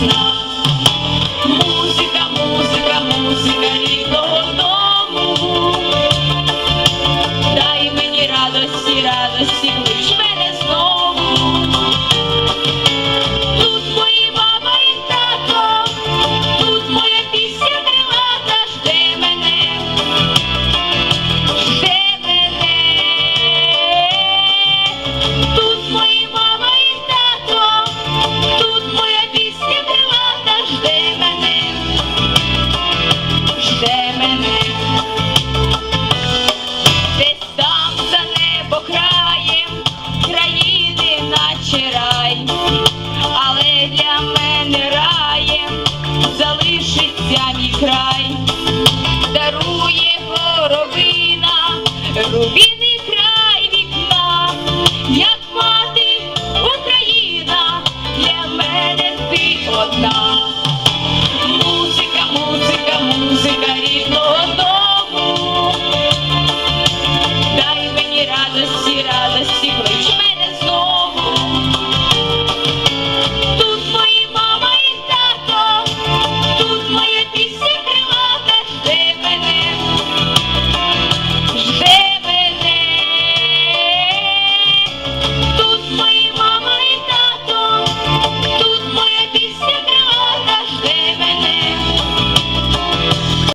Krishna мене. Десь там за небо краєм країни наче рай, але для мене раєм залишиться мій край, дарує горобина, рубіний край вікна, як мати Україна, для мене ти одна.